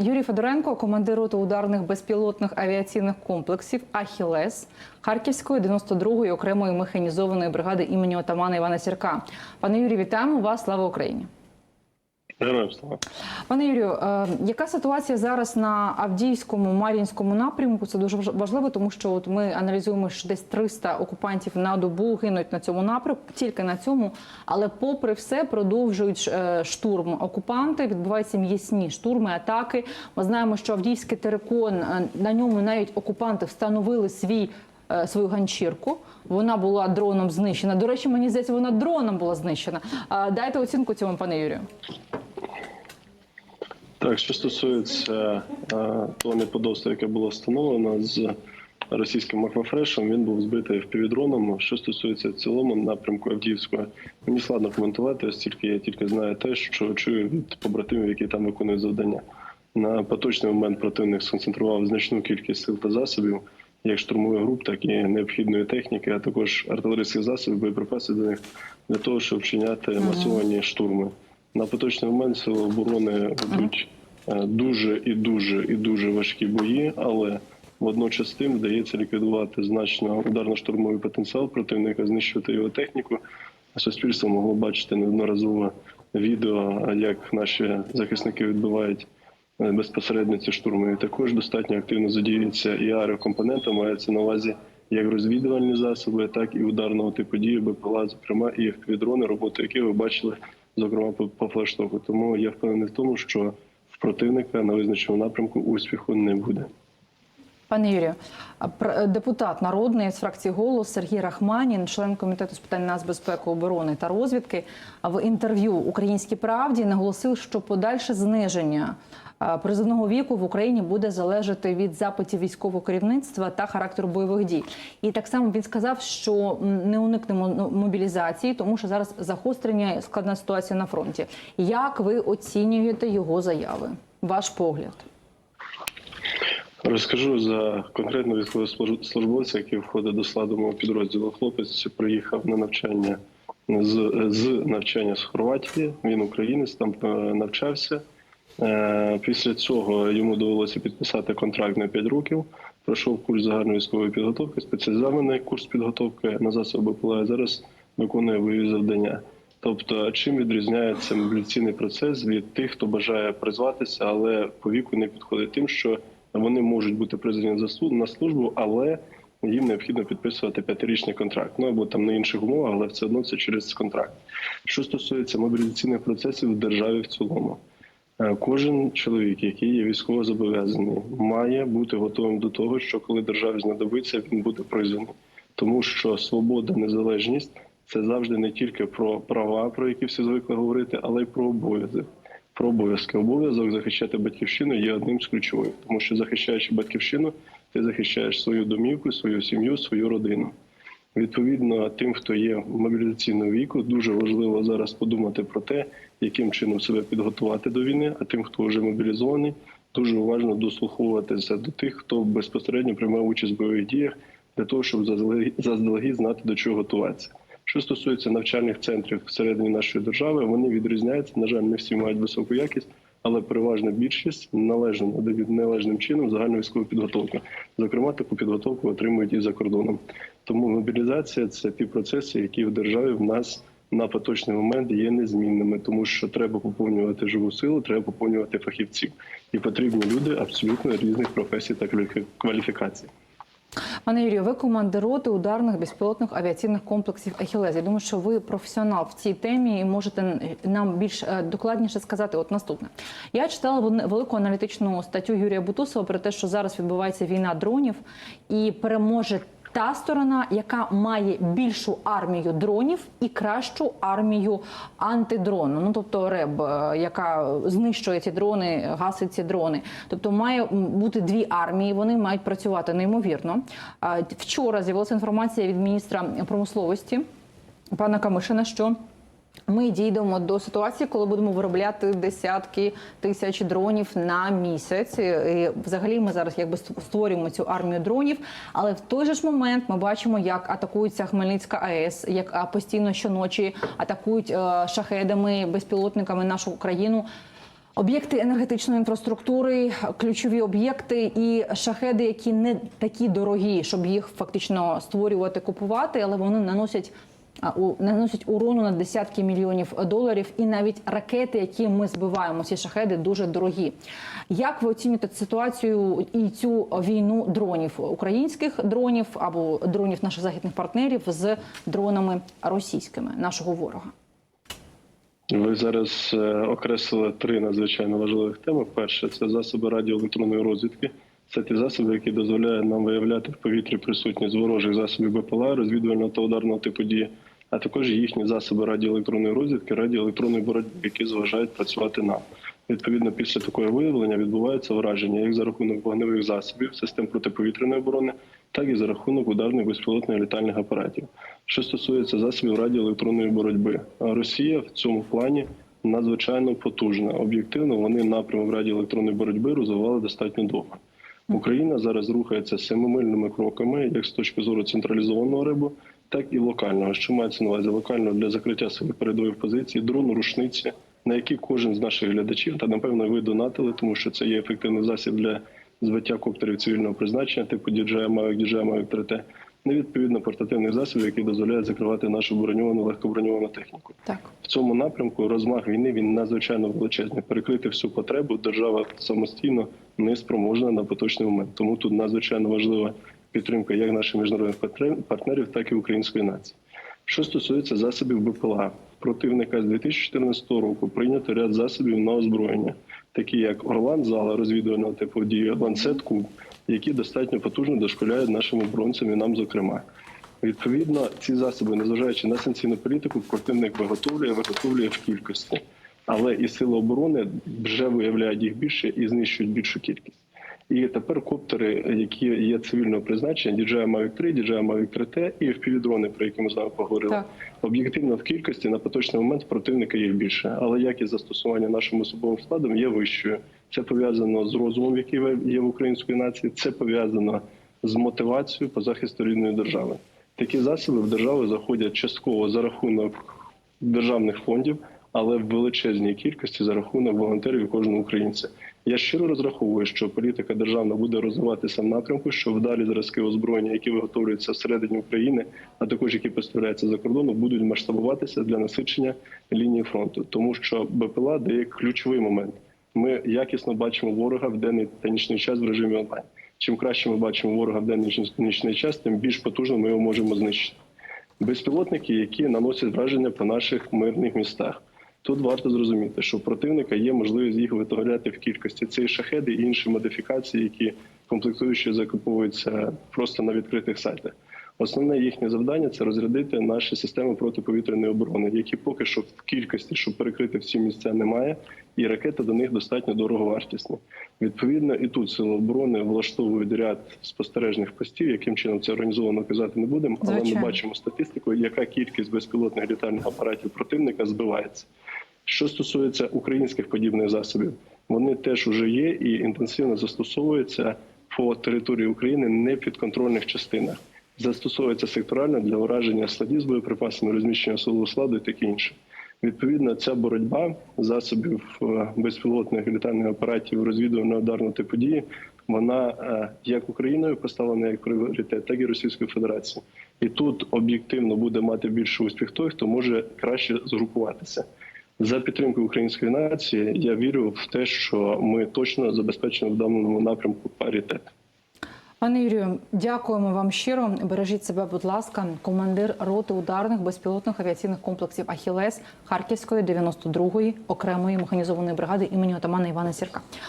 Юрій Федоренко, командир роти ударних безпілотних авіаційних комплексів Ахілес Харківської 92-ї окремої механізованої бригади імені отамана Івана Сірка. Пане Юрій, вітаємо вас! Слава Україні! Пане Юрію, е, яка ситуація зараз на Авдіївському Мар'їнському напрямку? Це дуже важ- важливо, тому що от ми аналізуємо, що десь 300 окупантів на добу гинуть на цьому напрямку, тільки на цьому. Але, попри все, продовжують е, штурм окупанти. Відбуваються м'ясні штурми, атаки. Ми знаємо, що Авдіївський терикон е, на ньому навіть окупанти встановили свій. Свою ганчірку вона була дроном знищена. До речі, мені здається, вона дроном була знищена. Дайте оцінку цьому, пане Юрію. Так, що стосується е, того неподобства, яке було встановлено з російським макрофрешем, він був збитий впівдроном. Що стосується в цілому напрямку Авдіївського, мені складно коментувати, оскільки я тільки знаю те, що чую від побратимів, які там виконують завдання. На поточний момент противник сконцентрував значну кількість сил та засобів, як штурмових груп, так і необхідної техніки, а також артилерійських засобів, боєприпасів до них для того, щоб вчиняти масовані штурми. На поточний момент сили оборони ведуть е, дуже і дуже і дуже важкі бої, але водночас тим вдається ліквідувати значно ударно-штурмовий потенціал противника, знищувати його техніку. Суспільство могло бачити неодноразово відео, як наші захисники відбивають е, безпосередньо ці штурми. І також достатньо активно задіюється і аерокомпонента, мається на увазі як розвідувальні засоби, так і ударного типу дії БПЛА, зокрема і FPV-дрони, роботу яких ви бачили, зокрема по, флештоку. Тому я впевнений в тому, що в противника на визначеному напрямку успіху не буде. Пане Юрію, пр- депутат народний з фракції голос Сергій Рахманін, член комітету з питань нацбезпеки, оборони та розвідки, в інтерв'ю Українській правді наголосив, що подальше зниження призовного віку в Україні буде залежати від запитів військового керівництва та характеру бойових дій. І так само він сказав, що не уникнемо ну, мобілізації, тому що зараз загострення складна ситуація на фронті. Як ви оцінюєте його заяви? Ваш погляд? Розкажу за конкретно військовослужбовця, який входить до складу мого підрозділу. Хлопець приїхав на навчання з, з навчання з Хорватії. Він українець, там е, навчався. Е, Після цього йому довелося підписати контракт на 5 років. Пройшов курс загальної військової підготовки, спеціалізований курс підготовки на засоби БПЛА. Зараз виконує бойові завдання. Тобто, чим відрізняється мобілізаційний процес від тих, хто бажає призватися, але по віку не підходить тим, що вони можуть бути призвані за слу- на службу, але їм необхідно підписувати п'ятирічний контракт. Ну або там на інших умовах, але все одно це через контракт. Що стосується мобілізаційних процесів в державі в цілому, кожен чоловік, який є військово зобов'язаний, має бути готовим до того, що коли державі знадобиться, він буде призваний, тому що свобода, незалежність це завжди не тільки про права, про які всі звикли говорити, але й про обов'язки. Про обов'язки обов'язок захищати батьківщину є одним з ключових, тому що захищаючи батьківщину, ти захищаєш свою домівку, свою сім'ю, свою родину. Відповідно, тим, хто є мобілізаційного віку, дуже важливо зараз подумати про те, яким чином себе підготувати до війни. А тим, хто вже мобілізований, дуже уважно дослуховуватися до тих, хто безпосередньо приймав участь в бойових діях, для того, щоб заздалегідь знати до чого готуватися. Що стосується навчальних центрів всередині нашої держави, вони відрізняються. На жаль, не всі мають високу якість, але переважна більшість надають належним чином загальну військову підготовку. Зокрема, таку підготовку отримують і за кордоном. Тому мобілізація це ті процеси, які в державі в нас на поточний момент є незмінними, тому що треба поповнювати живу силу, треба поповнювати фахівців, і потрібні люди абсолютно різних професій та кваліфі- кваліфікацій. Пане Юрію, ви командироти ударних безпілотних авіаційних комплексів Ахілез. Я думаю, що ви професіонал в цій темі і можете нам більш е, докладніше сказати. От наступне. Я читала велику аналітичну статтю Юрія Бутусова про те, що зараз відбувається війна дронів і переможе. Та сторона, яка має більшу армію дронів і кращу армію антидрону, ну тобто РЕБ, е, яка знищує ці дрони, гасить ці дрони. Тобто має бути дві армії. Вони мають працювати неймовірно. Вчора з'явилася інформація від міністра промисловості пана Камишина, що ми дійдемо до ситуації, коли будемо виробляти десятки тисяч дронів на місяць. І взагалі ми зараз якби створюємо цю армію дронів. Але в той же ж момент ми бачимо, як атакується Хмельницька АЕС, як постійно щоночі атакують е, шахедами, безпілотниками нашу країну. Об'єкти енергетичної інфраструктури, ключові об'єкти і шахеди, які не такі дорогі, щоб їх фактично створювати, купувати, але вони наносять наносять урону на десятки мільйонів доларів, і навіть ракети, які ми збиваємо, ці шахеди дуже дорогі. Як ви оцінюєте ситуацію і цю війну дронів українських дронів або дронів наших західних партнерів з дронами російськими нашого ворога? Ви зараз е, окреслили три надзвичайно важливих теми. Перше це засоби радіоелектронної розвідки. Це ті засоби, які дозволяють нам виявляти в повітрі присутність ворожих засобів БПЛА, розвідувального та ударного типу дії, а також їхні засоби радіоелектронної розвідки, радіоелектронної боротьби, які зважають працювати нам. Відповідно, після такого виявлення відбувається враження як за рахунок вогневих засобів, систем протиповітряної оборони, так і за рахунок ударних безпілотних літальних апаратів. Що стосується засобів радіоелектронної боротьби, Росія в цьому плані надзвичайно потужна. Об'єктивно, вони напрямок радіоелектронної боротьби розвивали достатньо довго. Україна зараз рухається семимильними кроками, як з точки зору централізованого рибу, так і локального. Що мається на увазі локально для закриття своїх передових позицій, дрону рушниці, на які кожен з наших глядачів та напевно ви донатили, тому що це є ефективний засіб для збиття коптерів цивільного призначення, типу DJI Mavic, DJI Mavic 3T, не відповідно портативних засобів, які дозволяють закривати нашу броньовану легкоброньовану техніку. Так. В цьому напрямку розмах війни він надзвичайно величезний. Перекрити всю потребу держава самостійно не спроможна на поточний момент. Тому тут надзвичайно важлива підтримка як наших міжнародних партнерів, так і української нації. Що стосується засобів БПЛА, противника з 2014 року прийнято ряд засобів на озброєння, такі як Орлан, зала розвідувального типу дії, Ланцет Куб, які достатньо потужно дошколяють нашим оборонцям і нам, зокрема. Відповідно, ці засоби, незважаючи на санкційну політику, противник виготовлює, виготовлює в кількості. Але і сили оборони вже виявляють їх більше і знищують більшу кількість. І тепер коптери, які є цивільного призначення, DJI Mavic 3, DJI Mavic 3T і FPV-дрони, про які ми з вами поговорили, Так. об'єктивно в кількості на поточний момент противника їх більше, але якість застосування нашим особовим складом є вищою. Це пов'язано з розумом, який є в української нації. Це пов'язано з мотивацією по захисту рідної держави. Такі засоби в державу заходять частково за рахунок державних фондів, але в величезній кількості за рахунок волонтерів і кожного українця. Я щиро розраховую, що політика державна буде розвиватися в напрямку, що вдалі зразки озброєння, які виготовлюються всередині України, а також які поставляються за кордону, будуть масштабуватися для насичення лінії фронту, тому що БПЛА дає ключовий момент. Ми якісно бачимо ворога в денний та нічний час в режимі онлайн. Чим краще ми бачимо ворога в денний та нічний час, тим більш потужно ми його можемо знищити. Безпілотники, які наносять враження по наших мирних містах. Тут варто зрозуміти, що у противника є можливість їх виготовляти в кількості. Це шахеди і інші модифікації, які комплектуючі закуповуються просто на відкритих сайтах. Основне їхнє завдання це розрядити наші системи протиповітряної оборони, які поки що в кількості, щоб перекрити всі місця, немає, і ракети до них достатньо дороговартісні. Відповідно, і тут сили оборони влаштовують ряд спостережних постів, яким чином це організовано казати не будемо, але Звичайно. ми бачимо статистику, яка кількість безпілотних літальних апаратів противника збивається. Що стосується українських подібних засобів, вони теж уже є і інтенсивно застосовуються по території України не підконтрольних частинах. Застосовується секторально для ураження складів з боєприпасами, розміщення особового складу і таке інше. Відповідно, ця боротьба засобів е, безпілотних літальних апаратів розвідувального ударного типу дії, вона е, як Україною поставлена як пріоритет, так і Російською Федерацією. І тут об'єктивно буде мати більше успіх той, хто може краще згрупуватися. За підтримкою української нації я вірю в те, що ми точно забезпечимо в даному напрямку паритет. Пане Юрію, дякуємо вам щиро. Бережіть себе, будь ласка, командир роти ударних безпілотних авіаційних комплексів Ахілес Харківської 92-ї окремої механізованої бригади імені отамана Івана Сірка.